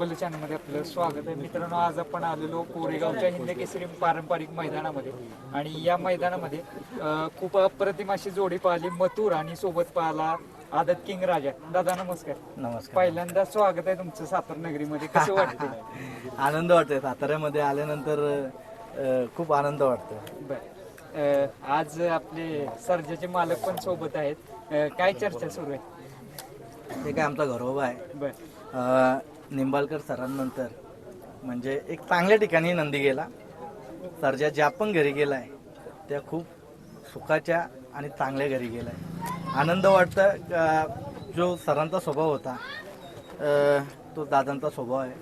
बल्ले चॅनलमध्ये आपलं स्वागत आहे. मित्रांनो आज आपण आलेलो कोरेगावच्या हिंद केसरी पारंपरिक मैदानामध्ये. आणि या मैदानामध्ये खूप अप्रतिम अशी जोडी पाहिली. मथुर आणि सोबत पाहिला आदत किंग राजा. दादा नमस्कार. नमस्कार. पहिल्यांदा स्वागत आहे तुमचं सातार नगरीमध्ये. कसं वाटतं आनंद वाटतोय. साताऱ्यामध्ये आल्यानंतर खूप आनंद बर. अं, आज आपले सर्जाचे मालक पण सोबत आहेत. काय चर्चा सुरू आहे? हे काय आमचा घरोबा आहे. निंबाळकर सरांनंतर. म्हणजे एक चांगल्या ठिकाणी नंदी गेला. सरजा ज्या पण घरी गेलाय त्या खूप सुखाच्या आणि चांगल्या घरी गेलाय. आनंद वाटतं जो सरांचा स्वभाव होता तो दादांचा स्वभाव आहे.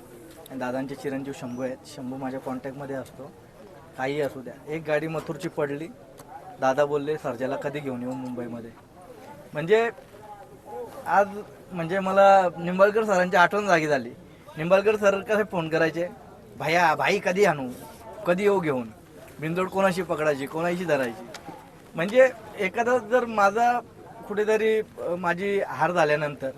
आणि दादांचे चिरंजीव शंभू आहेत. शंभू माझ्या कॉन्टॅक्टमध्ये असतो. काही असू द्या. एक गाडी मथुरची पडली. दादा बोलले सर्जाला कधी घेऊन येऊ मुंबईमध्ये? म्हणजे आज म्हणजे मला निंबाळकर सरांची आठवण जागी झाली. निंबाळकर सर कसे फोन करायचे? भाया भाई कधी आणू? कधी येऊ घेऊन? बिंदोड कोणाशी पकडायची कोणाशी धरायची? म्हणजे एखादा जर माझा कुठेतरी माझी हार झाल्यानंतर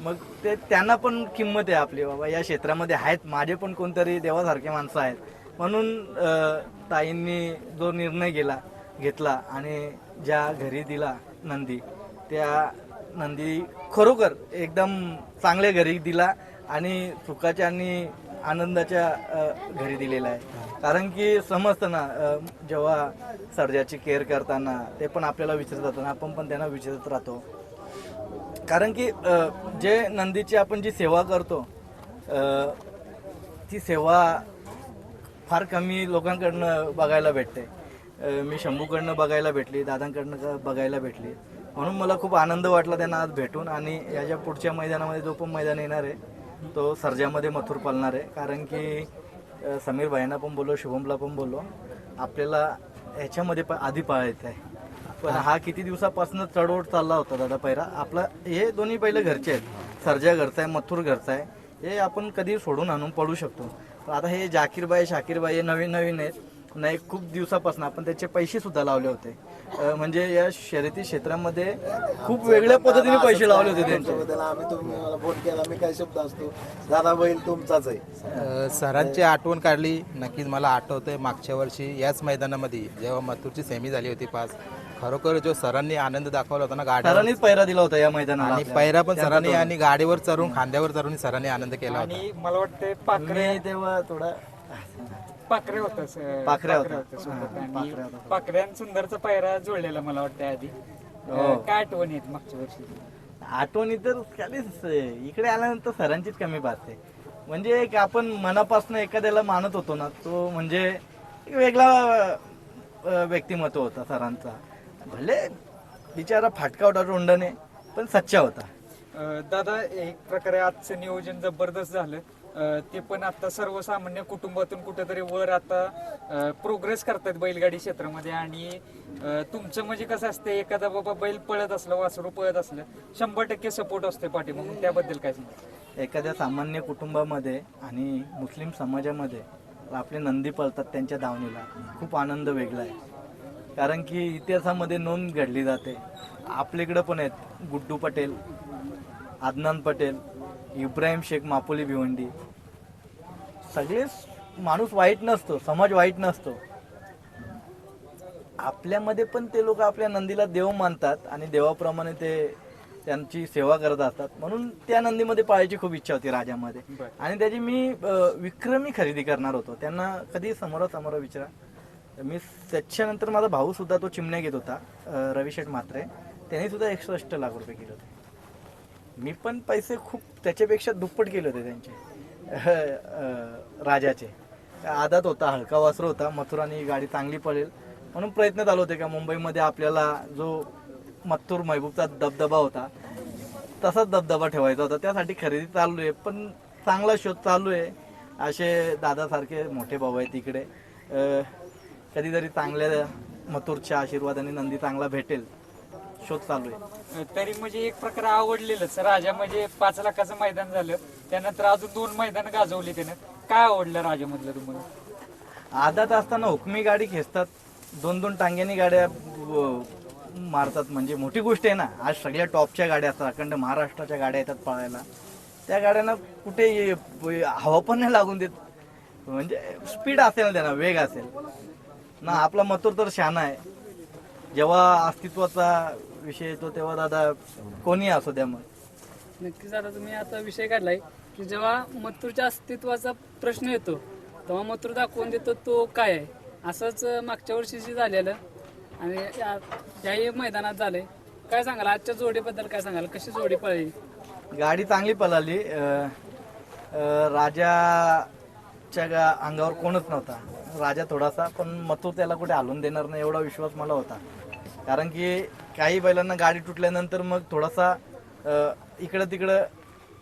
मग ते त्यांना पण किंमत आहे आपली बाबा या क्षेत्रामध्ये आहेत माझे पण कोणतरी देवासारखे माणसं आहेत. म्हणून ताईंनी जो निर्णय गेला घेतला आणि ज्या घरी दिला नंदी त्या नंदी खरोखर एकदम चांगल्या घरी दिला आणि सुखाच्या आणि आनंदाच्या घरी दिलेला आहे. कारण की समजतं ना जेव्हा सर्जाची केअर करताना ते पण आपल्याला विचारत राहतो आपण पण त्यांना विचारत राहतो. कारण की जे नंदीची आपण जी सेवा करतो ती सेवा फार कमी लोकांकडनं बघायला भेटते. मी शंभूकडनं बघायला भेटली दादांकडनं बघायला भेटली. म्हणून मला खूप आनंद वाटला त्यांना आज भेटून आणि याच्या पुढच्या मैदानामध्ये जो पण मैदान येणार आहे तो सर्जामध्ये मथुर पालणार आहे. कारण की समीर भाईंना पण बोललो शुभमला पण बोललो. आपल्याला ह्याच्यामध्ये पण आधी पाळायचं आहे. पण हा किती दिवसापासून चढवड चालला होता दादा पहिला? आपला हे दोन्ही पहिले घरचे आहेत. सर्जा घरचा आहे मथुर घरचा आहे. हे आपण कधी सोडून आणून पडू शकतो. पण आता हे जाकीरबाई शाकीरबाई हे नवीन नवीन आहेत. नाही खूप दिवसापासून आपण त्याचे पैसे सुद्धा लावले होते. अं, म्हणजे या शर्यती क्षेत्रामध्ये खूप वेगळ्या पद्धतीने पैसे लावले होते त्यांचे. त्याबद्दल आम्ही तुम्ही मला फोन केला मी काय शब्द असतो? दादा बैल तुमचाच आहे. अ, सरांची आठवण काढली नक्कीच मला आठवतंय मागच्या वर्षी याच मैदानामध्ये जेव्हा मथुरची सेमी झाली होती पास खरोखर जो सरांनी आनंद दाखवला होता ना गाड्यावर सरांनीच पैरा दिला होता या मैदानाला. आणि आपल्याला. पैरा पण सरांनी आणि गाडीवर चढून खांद्यावर चढून सरांनी आनंद केला होता. आणि मला वाटतंय पाखरे मी तेव्हा थोडा पाखरे होता स- पाखरे होता. सोबत हा, आणि पाखरे होता. पाखऱ्यान सुंदरचा पायरा जोडलेला मला वाटतं आधी. हो. अं, काय आठवण येत मागच्या वर्षी? आठवणी तर कधीच इकडे आल्यानंतर सरांचीच कमी भासते म्हणजे एक आपण मनापासून एखाद्याला मानत होतो ना तो म्हणजे एक वेगळा अ, व्यक्तिमत्व होता सरांचा. भले बिचारा फाटका होता तोंडाने पण सच्चा होता. अं, दादा एक प्रकारे आजचं नियोजन जबरदस्त झालं. ते पण आता सर्वसामान्य कुटुंबातून कुठेतरी वर आता प्रोग्रेस करतात बैलगाडी क्षेत्रामध्ये. आणि तुमचं म्हणजे कसं असतं एखादा बाबा बैल पळत असलं वासरू पळत असलं शंभर टक्के सपोर्ट असते पाठी. म्हणून त्याबद्दल काय सांगा एखाद्या सामान्य कुटुंबामध्ये आणि मुस्लिम समाजामध्ये आपले नंदी पळतात त्यांच्या धावणीला. खूप आनंद वेगळा आहे. कारण की इतिहासामध्ये नोंद घडली जाते. आपल्याकडं पण आहेत गुड्डू पटेल आदनान पटेल इब्राहिम शेख मापोली भिवंडी. सगळे माणूस वाईट नसतो समाज वाईट नसतो. आपल्यामध्ये पण ते लोक आपल्या नंदीला देव मानतात आणि देवाप्रमाणे ते त्यांची सेवा करत असतात. म्हणून त्या नंदीमध्ये पाळायची खूप इच्छा होती राजामध्ये. आणि त्याची मी विक्रमी खरेदी करणार होतो. त्यांना कधी समोरासमोर विचारा. मी त्याच्यानंतर माझा भाऊ सुद्धा तो चिमण्या घेत होता रविशेठ म्हात्रे. त्यांनी सुद्धा एकसष्ट लाख रुपये केले होते. मी पण पैसे खूप त्याच्यापेक्षा दुप्पट केले होते त्यांचे. राजाचे. आदात होता हलका वासर होता मथुराने गाडी चांगली पडेल म्हणून प्रयत्न चालू होते का मुंबईमध्ये आपल्याला जो मथुर महबूबचा दबदबा होता तसाच दबदबा ठेवायचा होता. त्यासाठी खरेदी चालू आहे पण चांगला शोध चालू आहे. असे दादासारखे मोठे भाऊ आहेत तिकडे. कधीतरी चांगल्या मथुरच्या आशीर्वादाने नंदी चांगला भेटेल. शोध चालू आहे. तरी म्हणजे एक प्रकारे आवडलेलंच. राजा म्हणजे पाच लाखाचं मैदान झालं. त्यानंतर अजून दोन मैदान गाजवली त्यानं. काय आवडलं राजामधलं तुम्हाला? आदात असताना हुकमी गाडी खेचतात. दोन दोन टांग्यांनी गाड्या मारतात. म्हणजे मोठी गोष्ट आहे ना. आज सगळ्या टॉपच्या गाड्या असतात. अखंड महाराष्ट्राच्या गाड्या येतात पळायला. त्या गाड्यांना कुठे ये- हवा पण नाही लागून देत. म्हणजे स्पीड असेल ना त्यांना वेग असेल. ना आपला मथुर तर शाना आहे. जेव्हा अस्तित्वाचा विषय येतो तेव्हा दादा कोणी असू द्या मग? नक्कीच आता तुम्ही आता विषय काढलाय की जेव्हा मथुरच्या अस्तित्वाचा प्रश्न येतो तेव्हा मथुर दाखवून देतो तो काय आहे. असंच मागच्या वर्षीची झालेलं आणि या- याही मैदानात झालंय. काय सांगाल? आजच्या जोडीबद्दल काय सांगाल? कशी जोडी पळली? गाडी चांगली पळाली. अं, अं, राजाच्या गा- अंगावर कोणच नव्हता. राजा थोडासा पण मथुर त्याला कुठे हलवून देणार नाही एवढा विश्वास मला होता. कारण की काही बैलांना गाडी तुटल्यानंतर मग थोडासा इकडं तिकडं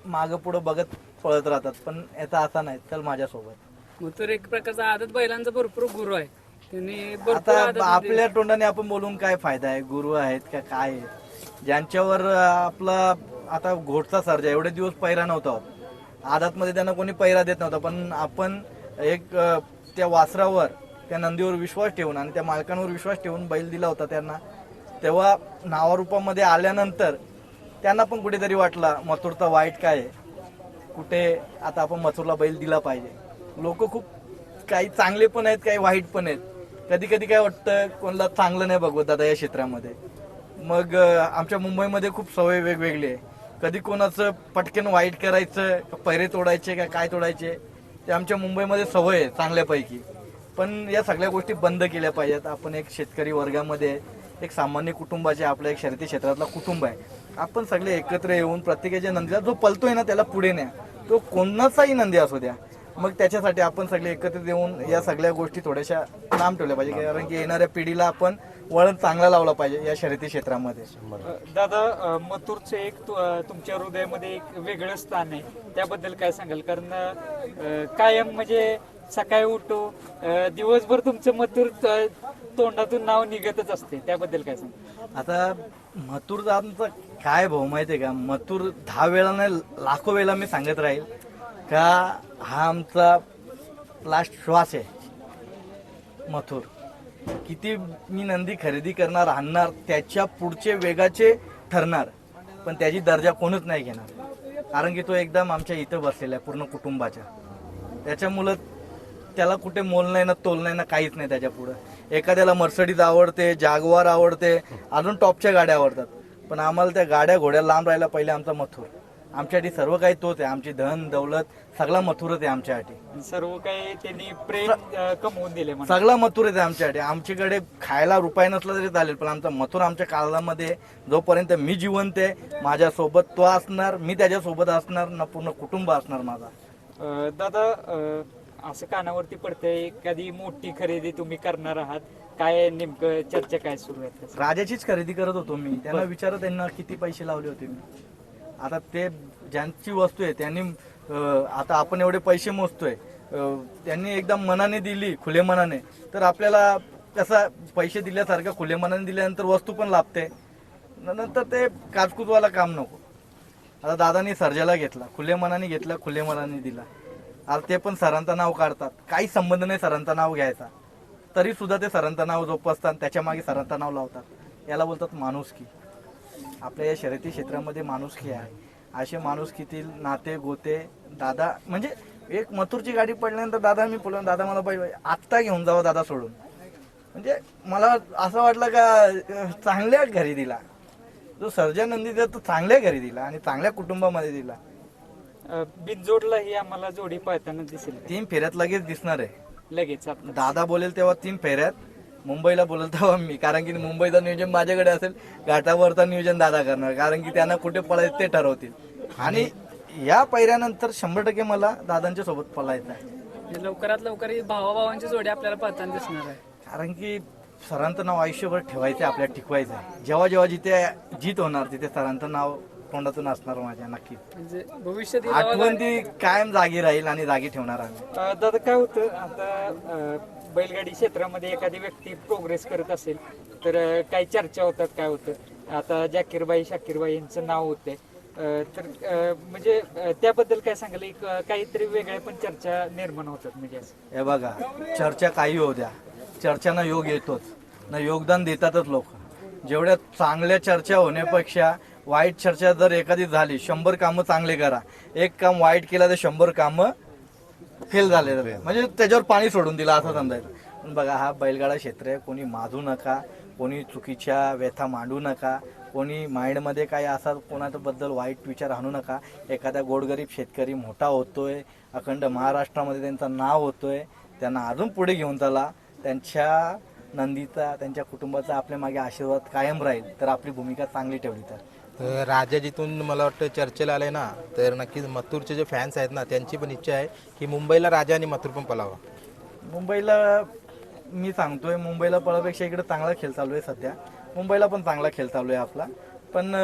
मागं पुढं बघत पळत राहतात. पण याचा असा नाही. चल माझ्यासोबत. मथुर एक प्रकारचा आदत बैलांचा भरपूर गुरु आहे. त्यांनी आता आपल्या तोंडाने आपण बोलून काय फायदा आहे? गुरु आहेत का काय आहे? ज्यांच्यावर आपला आता घोटचा सर्जा एवढे दिवस पैरा नव्हता होत. आदातमध्ये त्यांना कोणी पैरा देत नव्हता. पण आपण एक त्या वासरावर त्या नंदीवर विश्वास ठेवून आणि त्या मालकांवर विश्वास ठेवून बैल दिला होता त्यांना. तेव्हा नावारूपामध्ये आल्यानंतर त्यांना पण कुठेतरी वाटला मथुरचा वाईट काय आहे? कुठे आता आपण मथुरला बैल दिला पाहिजे. लोक खूप काही चांगले पण आहेत काही वाईट पण आहेत. कधी कधी काय वाटतं कोणाला चांगलं नाही बघवत दादा या क्षेत्रामध्ये. मग आमच्या मुंबईमध्ये खूप सवय वेगवेगळी आहे. कधी कोणाचं पटकन वाईट करायचं का पैरे तोडायचे का काय तोडायचे ते आमच्या मुंबईमध्ये सवय आहे चांगल्यापैकी. पण या सगळ्या गोष्टी बंद केल्या पाहिजेत. आपण एक शेतकरी वर्गामध्ये आहे. एक सामान्य कुटुंबाचे आपलं एक शर्यती क्षेत्रातला कुटुंब आहे. आपण सगळे एकत्र येऊन प्रत्येकाच्या नंदीला जो पलतोय ना त्याला पुढे न्या. तो कोणाचाही नंदी असू द्या. मग त्याच्यासाठी आपण सगळे एकत्रित येऊन या सगळ्या गोष्टी थोड्याशा लांब ठेवल्या पाहिजे कारण की येणाऱ्या पिढीला आपण वळण चांगला लावला पाहिजे या शर्यती क्षेत्रामध्ये. दादा मथुरचं एक तु- तुमच्या हृदयामध्ये एक वेगळं स्थान आहे. त्याबद्दल काय सांगाल? कारण कायम म्हणजे सकाळी उठो दिवसभर तुमचं मथुर तोंडातून नाव निघतच असते. त्याबद्दल काय सांग? आता मथुर आमचं काय भाऊ माहितीये का? मथुर दहा वेळा नाही लाखो वेळा मी सांगत राहील. का हा आमचा लास्ट श्वास आहे. मथुर. किती मी नंदी खरेदी करणार आणणार त्याच्या पुढचे वेगाचे ठरणार. पण त्याची दर्जा कोणच नाही घेणार. कारण की तो एकदम आमच्या इथं बसलेला आहे पूर्ण कुटुंबाच्या. त्याच्यामुळं त्याला कुठे मोल नाही ना तोल नाही ना काहीच नाही त्याच्या पुढं. एखाद्याला मर्सडीज आवडते जागवार आवडते अजून टॉपच्या गाड्या आवडतात. पण आम्हाला त्या गाड्या घोड्या लांब राहायला पहिले आमचा मथुर. आमच्यासाठी सर्व काही तोच आहे. आमची धन दौलत सगळा मथुरच आहे आमच्यासाठी सर्व काही त्यांनी प्रेम कमवून दिले सगळा मथुरच आहे आमच्यासाठी आमच्याकडे खायला रुपये नसला तरी चालेल पण आमचा मथुर आमच्या काळामध्ये जोपर्यंत मी जिवंत आहे माझ्यासोबत तो असणार मी त्याच्यासोबत असणार ना पूर्ण कुटुंब असणार माझा. दादा असं कानावरती पडतंय एखादी मोठी खरेदी तुम्ही करणार आहात. काय नेमकं चर्चा काय सुरू आहे त्याचं? राजाचीच खरेदी करत होतो मी. त्यांना विचारत त्यांना किती पैसे लावले होते? मी आता ते ज्यांची वस्तू आहे त्यांनी अं, आता आपण एवढे पैसे मोजतोय. अं, त्यांनी एकदम मनाने दिली खुले मनाने. तर आपल्याला कसा पैसे दिल्यासारखं खुले मनाने दिल्यानंतर वस्तू पण लाभते. न- नंतर ते काचकूचवाला काम नको. आता दादानी सर्जाला घेतला. खुले मनाने घेतला खुले मनाने दिला. आता ते पण सरांचं नाव काढतात. काही संबंध नाही सरांचं नाव घ्यायचा. तरी सुद्धा ते सरांचं नाव जोपासतात त्याच्यामागे सरांचं नाव लावतात. याला बोलतात माणुसकी. आपल्या या शर्यती क्षेत्रामध्ये माणुसकी आहे. असे माणुसकीतील नाते गोते दादा म्हणजे एक मथुरची गाडी पडल्यानंतर दादा मी बोललो दादा मला पाहिजे. आत्ता घेऊन जावं दादा सोडून. म्हणजे मला असं वाटलं का चांगल्या घरी दिला. जो सर्जन नंदी तो चांगल्या घरी दिला आणि चांगल्या कुटुंबामध्ये दिला. बिनजोडला ही आम्हाला जोडी पाहताना दिसेल. तीन फेऱ्यात लगेच दिसणार आहे. लगेच दादा बोलेल तेव्हा तीन फेऱ्यात. मुंबईला बोलेल तेव्हा मी. कारण की मुंबईचं नियोजन माझ्याकडे असेल घाटावरचं नियोजन दादा करणार. कारण की त्यांना कुठे पळायचं ते ठरवतील. आणि या पैऱ्यानंतर शंभर टक्के मला दादांच्या सोबत पळायचं आहे. म्हणजे लवकरात लवकर ही भावाभावांची जोडी आपल्याला पाहताना दिसणार आहे. कारण की सरांचं नाव आयुष्यभर ठेवायचं आहे आपल्याला टिकवायचं आहे. जेव्हा जेव्हा जिथे जीत होणार तिथे सरांचं नाव तोंडातून असणार माझ्या नक्की. म्हणजे भविष्यात ही आठवण ती कायम जागी राहील आणि जागी ठेवणार आम्ही. अ, दादा काय होतं आता अ, बैलगाडी क्षेत्रामध्ये एखादी व्यक्ती प्रोग्रेस करत असेल तर अ, काही चर्चा होतात काय होतं? आता जाकीरबाई शाकीरबाई यांचं नाव होते तर अ, म्हणजे अ, त्याबद्दल काय सांगाल? एक अ, काहीतरी वेगळ्या पण चर्चा निर्माण होतात म्हणजे असं. हे बघा चर्चा काही होऊ द्या. चर्चांना योग येतोच. ना योगदान देतातच लोक. जेवढ्या चांगल्या चर्चा होण्यापेक्षा वाईट चर्चा जर एखादी झाली शंभर कामं चांगले करा. एक काम वाईट केलं तर शंभर कामं फेल झाले. म्हणजे त्याच्यावर पाणी सोडून दिलं असं समजायचं. पण बघा हा बैलगाडा क्षेत्र आहे कोणी माजू नका कोणी चुकीच्या व्यथा मांडू नका कोणी माइंडमध्ये काय असा कोणाच्या बद्दल वाईट विचार आणू नका. एखादा गोरगरीब शेतकरी मोठा होतोय अखंड महाराष्ट्रामध्ये त्यांचं नाव होतोय त्यांना अजून पुढे घेऊन चला. त्यांच्या नंदीचा त्यांच्या कुटुंबाचा आपल्या मागे आशीर्वाद कायम राहील तर आपली भूमिका चांगली ठेवली तर. तर राजा जिथून मला वाटतं चर्चेला आले ना तर नक्कीच मथुरचे जे फॅन्स आहेत ना त्यांची पण इच्छा आहे की मुंबईला राजा आणि मथुर पण पलावा. मुंबईला मी सांगतोय मुंबईला पळापेक्षा इकडे चांगला खेळ चालू आहे सध्या. मुंबईला पण चांगला खेळ चालू आहे आपला. पण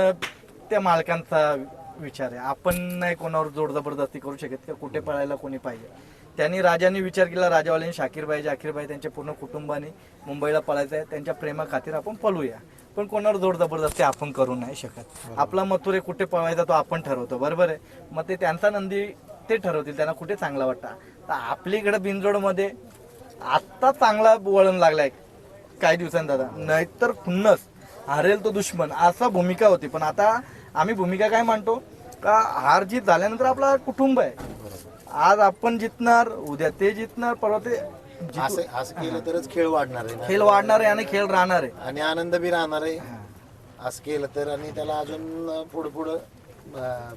त्या मालकांचा विचार आहे. आपण नाही कोणावर जोर जबरदस्ती करू शकत का? कुठे पळायला कोणी पाहिजे? त्यांनी राजांनी विचार केला राजावाल्यांनी शाकीरबाई जाकीरबाई त्यांच्या पूर्ण कुटुंबाने मुंबईला पळायचं आहे त्यांच्या प्रेमाखातीर आपण पळूया. पण कोणावर जोड जबरदस्ती आपण करू नाही शकत. आपला मथुरे कुठे पळवायचा तो आपण ठरवतो. बरोबर आहे? मग ते त्यांचा नंदी ते ठरवतील त्यांना कुठे चांगला वाटतं? तर आपलीकडे बिनजोडमध्ये आत्ता चांगला वळण लागलाय काही दिवसांनी दादा. नाहीतर खुन्नस. हारेल तो दुश्मन. असा भूमिका होती. पण आता आम्ही भूमिका काय मांडतो? का हार जीत झाल्यानंतर आपला कुटुंब आहे. आज आपण जितणार उद्या ते जितणार परवा ते असं असं केलं तरच खेळ वाढणार आहे ना? खेळ वाढणार आहे आणि खेळ राहणार आहे. आणि आनंद बी राहणार आहे. असं केलं तर आणि त्याला अजून पुढे पुढे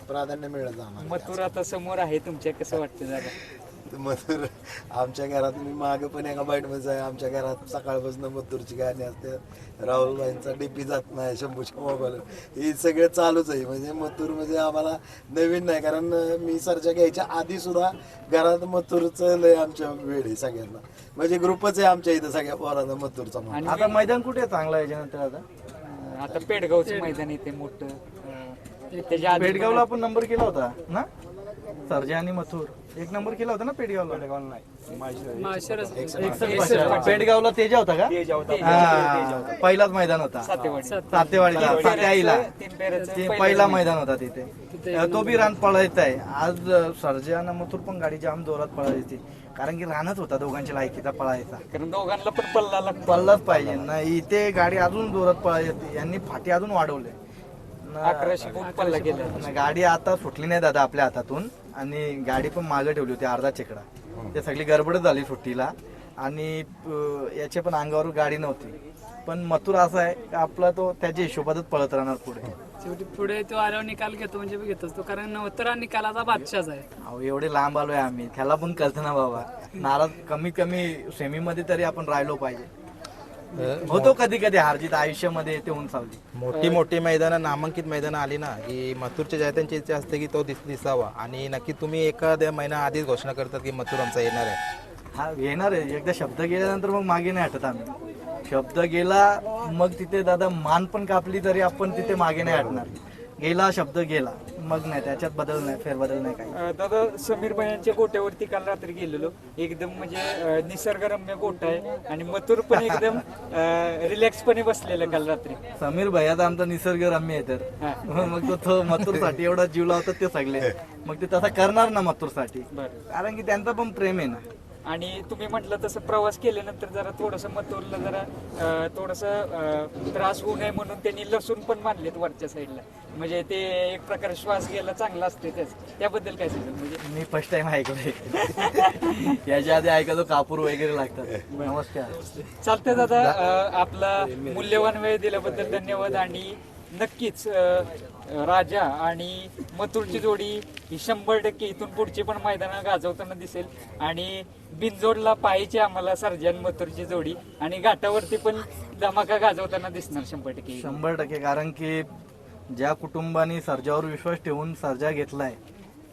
प्राधान्य मिळत जाणार मथुर आता समोर आहे तुमच्या कसं वाटतं मथुर आमच्या घरात मी मागे पण एका बाईटमध्ये आहे आमच्या घरात सकाळपासून मथुरची गाणी असते राहुलबाईंचा डीपी जात नाही शंभूच्या मोबाईल हे सगळं चालूच आहे. म्हणजे मथुर म्हणजे आम्हाला नवीन नाही कारण मी सरच्या घ्यायच्या आधी सुद्धा घरात मथुरचं लय आमच्या वेळ आहे सगळ्यांना. म्हणजे ग्रुपच आहे आमच्या इथं सगळ्या पोरांना मथुरचा म्हणून. आता मैदान कुठे आहे चांगलं आहे याच्यानंतर आता? आता पेडगावचं मैदान येते मोठं. त्याच्या आधी पेडगावला आपण नंबर केला होता ना? सर्जा आणि मथुर. एक नंबर केला होता ना पेडगावला? माळशिरस. एकसष्ट पेडगावला तेजा होता का? हा, पहिलाच मैदान होता. सातेवाडी. सातेवाडीला तीन ते पहिला मैदान. होता तिथे. तो बी रान पळायचा आहे. आज सर्जा आणि मथुर पण गाडी जाम जोरात पळायची कारण की रानच होता दोघांच्या लायकीचा पळायचा. कारण दोघांना पण पल्ला लागतो. पळलाच पाहिजे. ना इथे गाडी अजून जोरात पळायची यांनी फाटी अजून वाढवले. ना- अकराशे फूट पल्ला गेला ना गाडी आता सुटली नाही दादा आपल्या हातातून. आणि गाडी पण मागे ठेवली होती अर्धा चेकडा. ते सगळी गडबडच झाली सुट्टीला. आणि अं, याच्या पण अंगावर गाडी नव्हती. पण मथुर असा आहे की आपला तो त्याच्या हिशोबातच पळत राहणार पुढे. शेवटी पुढे तो आल्यावर निकाल घेतो म्हणजे घेतोच तो कारण नवतर निकालाचा बादशाच आहे. अहो एवढे लांब आलोय आम्ही. त्याला पण कळतं ना बाबा. नाराज कमीत कमी सेमी मध्ये तरी आपण राहिलो पाहिजे. होतो कधी कधी हारजीत आयुष्यामध्ये येते उंचावली मोठी मोठी मैदानं नामांकित मैदानं आली ना की मथुरच्या जायत्यांची इच्छा असते की तो दिस दिसावा. आणि नक्की तुम्ही एखाद्या महिना आधीच घोषणा करतात की मथुर आमचा येणार आहे. हा येणार आहे. एकदा शब्द गेल्यानंतर मग मागे नाही हटत आम्ही. शब्द गेला मग तिथे दादा मान पण कापली तरी आपण तिथे मागे नाही हटणार. गेला शब्द गेला. मग नाही त्याच्यात बदल नाही फेरबदल नाही काही. अं, दादा समीर भाईंच्या गोट्यावरती काल रात्री गेलेलो. एकदम म्हणजे अं, निसर्गरम्य गोटा आहे आणि मथुर पण एकदम रिलॅक्सपणे बसलेलं काल रात्री. समीर भैयाचा आमचा निसर्ग रम्य आहे तर. मग तो तो मथुरसाठी एवढा जीव लावतात ते सगळे. मग ते तसा करणार ना मथुरसाठी. बरं. कारण की त्यांचा पण प्रेम आहे ना. आणि तुम्ही म्हटलं तसं प्रवास केल्यानंतर जरा थोडस मथुरला जरा थोडस त्रास होऊ नये म्हणून त्यांनी लसूण पण मानलेत वरच्या साईडला. म्हणजे ते एक प्रकारे श्वास घ्यायला चांगला असते त्याच. त्याबद्दल काय सांगाल? म्हणजे मी फर्स्ट टाइम ऐकलोय. याच्या आधी ऐकलो कापूर वगैरे लागतात. नमस्कार. चालतंय दादा अं, आपला मूल्यवान वेळ दिल्याबद्दल धन्यवाद आणि नक्कीच राजा आणि मथुरची जोडी ही शंभर टक्के इथून पुढची पण मैदानं गाजवताना दिसेल. आणि बिनजोडला पाहायची आम्हाला सर्जन मथुरची जोडी आणि घाटावरती पण धमाका गाजवताना दिसणार शंभर टक्के. शंभर टक्के कारण की ज्या कुटुंबाने सर्जावर विश्वास ठेवून सर्जा घेतलाय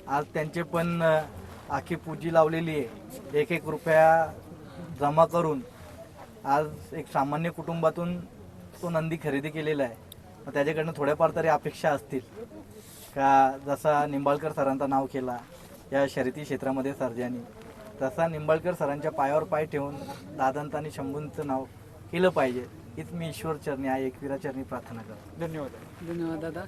आज त्यांचे पण आखी पूजी लावलेली आहे. एक एक रुपया जमा करून आज एक सामान्य कुटुंबातून तो नंदी खरेदी केलेला आहे. मग त्याच्याकडनं थोड्याफार तरी अपेक्षा असतील. का जसा निंबाळकर सरांचं नाव केला या शर्यती क्षेत्रामध्ये सर्जानी तसा निंबाळकर सरांच्या पायावर पाय ठेवून दादांत आणि शंभूंचं नाव केलं पाहिजे. हीच मी ईश्वर चरणी आहे एकविरा चरणी प्रार्थना करतो. धन्यवाद. धन्यवाद दादा.